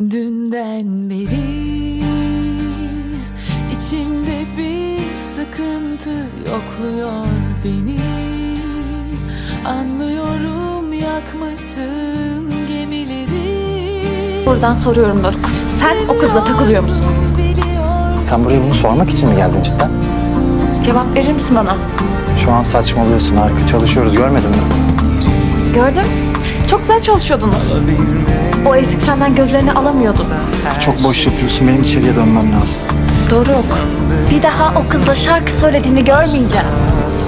Dünden beri içimde bir sıkıntı yokluyor beni Anlıyorum yakmasın gemileri Buradan soruyorum Doruk. Sen o kızla takılıyor musun? Sen buraya bunu sormak için mi geldin cidden? Cevap verir misin bana? Şu an saçmalıyorsun harika çalışıyoruz görmedin mi? Gördüm. Çok güzel çalışıyordunuz. O ezik senden gözlerini alamıyordu. Çok boş yapıyorsun benim içeriye dönmem lazım. Doruk. Bir daha o kızla şarkı söylediğini görmeyeceğim.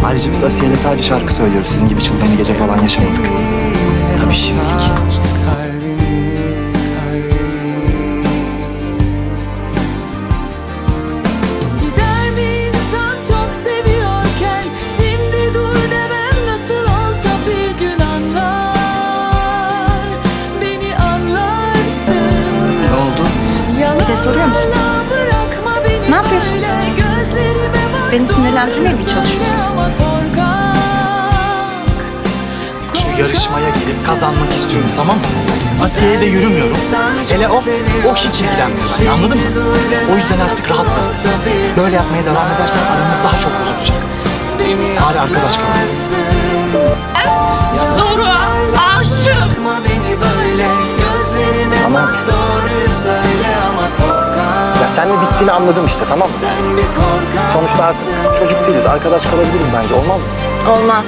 Ayrıca biz Asiye'yle sadece şarkı söylüyoruz. Sizin gibi çılgın gece falan yaşamadık. Tabii şimdilik. Soruyor musun? Yalanlarla bırakma beni Ne yapıyorsun? Beni sinirlendirmeye mi çalışıyorsun? ama. Şu yarışmaya girip kazanmak istiyorum tamam mı? Asiye'ye de yürümüyorum. Hele o, o hiç ilgilenmiyor benimle anladın mı? O yüzden artık rahat bırak. Böyle yapmaya devam edersen aramız daha çok bozulacak. Bari arkadaş kalalım. Doğru. Aşığım. Bakma senle bittiğini anladım işte tamam mı? Sonuçta artık çocuk değiliz, arkadaş kalabiliriz bence. Olmaz mı? Olmaz.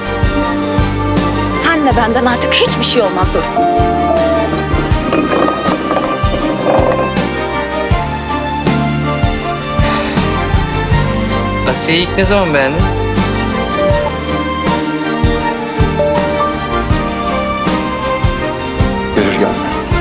Senle benden artık hiçbir şey olmaz Doruk. Asiye'yi ilk ne zaman beğendin? Görür görmez.